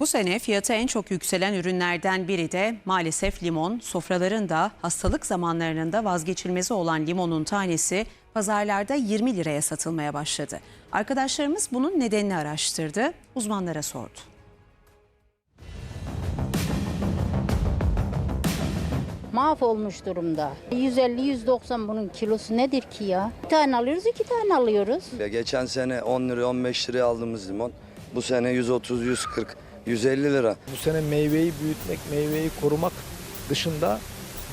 Bu sene fiyatı en çok yükselen ürünlerden biri de maalesef limon. Sofraların da hastalık zamanlarının da vazgeçilmezi olan limonun tanesi pazarlarda 20 liraya satılmaya başladı. Arkadaşlarımız bunun nedenini araştırdı, uzmanlara sordu. mahvolmuş durumda. 150-190 bunun kilosu nedir ki ya? Bir tane alıyoruz, iki tane alıyoruz. Ya Geçen sene 10 lira 15 liraya aldığımız limon bu sene 130, 140, 150 lira. Bu sene meyveyi büyütmek, meyveyi korumak dışında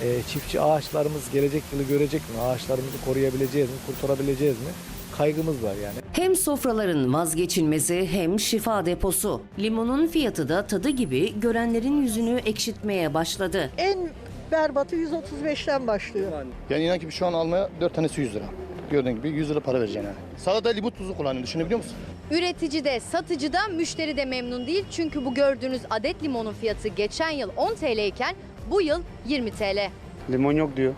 e, çiftçi ağaçlarımız gelecek yılı görecek mi? Ağaçlarımızı koruyabileceğiz mi? Kurtarabileceğiz mi? Kaygımız var yani. Hem sofraların vazgeçilmezi hem şifa deposu. Limonun fiyatı da tadı gibi görenlerin yüzünü ekşitmeye başladı. En berbatı 135'ten başlıyor. Yani inan ki şu an almaya 4 tanesi 100 lira. Gördüğün gibi 100 lira para vereceksin yani. Salata limon tuzu kullanıyor düşünebiliyor musun? Üretici de satıcı da müşteri de memnun değil. Çünkü bu gördüğünüz adet limonun fiyatı geçen yıl 10 TL iken bu yıl 20 TL. Limon yok diyor.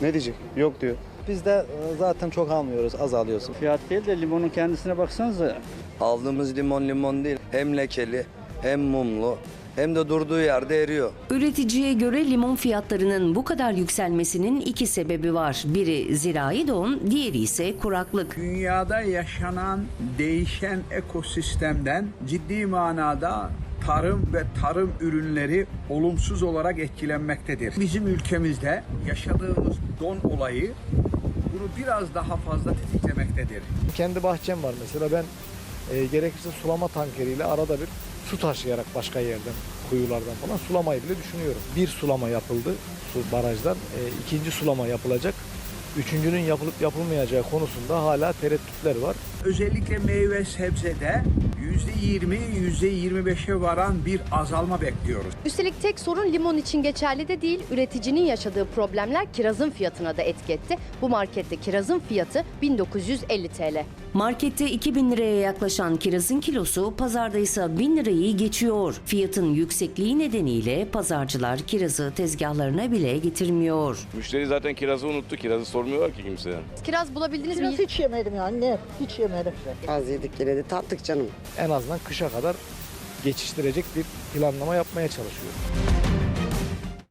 Ne diyecek? Yok diyor. Biz de e, zaten çok almıyoruz, az alıyoruz. Fiyat değil de limonun kendisine baksanıza. Aldığımız limon limon değil. Hem lekeli hem mumlu hem de durduğu yerde eriyor. Üreticiye göre limon fiyatlarının bu kadar yükselmesinin iki sebebi var. Biri zirai don, diğeri ise kuraklık. Dünyada yaşanan değişen ekosistemden ciddi manada tarım ve tarım ürünleri olumsuz olarak etkilenmektedir. Bizim ülkemizde yaşadığımız don olayı bunu biraz daha fazla tetiklemektedir. Kendi bahçem var mesela ben e, gerekirse sulama tankeriyle arada bir su taşıyarak başka yerden, kuyulardan falan sulamayı bile düşünüyorum. Bir sulama yapıldı su barajdan, e, ikinci sulama yapılacak. Üçüncünün yapılıp yapılmayacağı konusunda hala tereddütler var. Özellikle meyve sebzede %20, %25'e varan bir azalma bekliyoruz. Üstelik tek sorun limon için geçerli de değil. Üreticinin yaşadığı problemler kirazın fiyatına da etki etti. Bu markette kirazın fiyatı 1950 TL. Markette 2000 liraya yaklaşan kirazın kilosu pazarda ise 1000 lirayı geçiyor. Fiyatın yüksekliği nedeniyle pazarcılar kirazı tezgahlarına bile getirmiyor. Müşteri zaten kirazı unuttu. Kirazı sormuyorlar ki kimseye. Kiraz bulabildiniz mi? Biraz hiç yemedim yani, ne? Hiç yemedim. Az yedik yine de tattık canım. En azından kışa kadar geçiştirecek bir planlama yapmaya çalışıyoruz.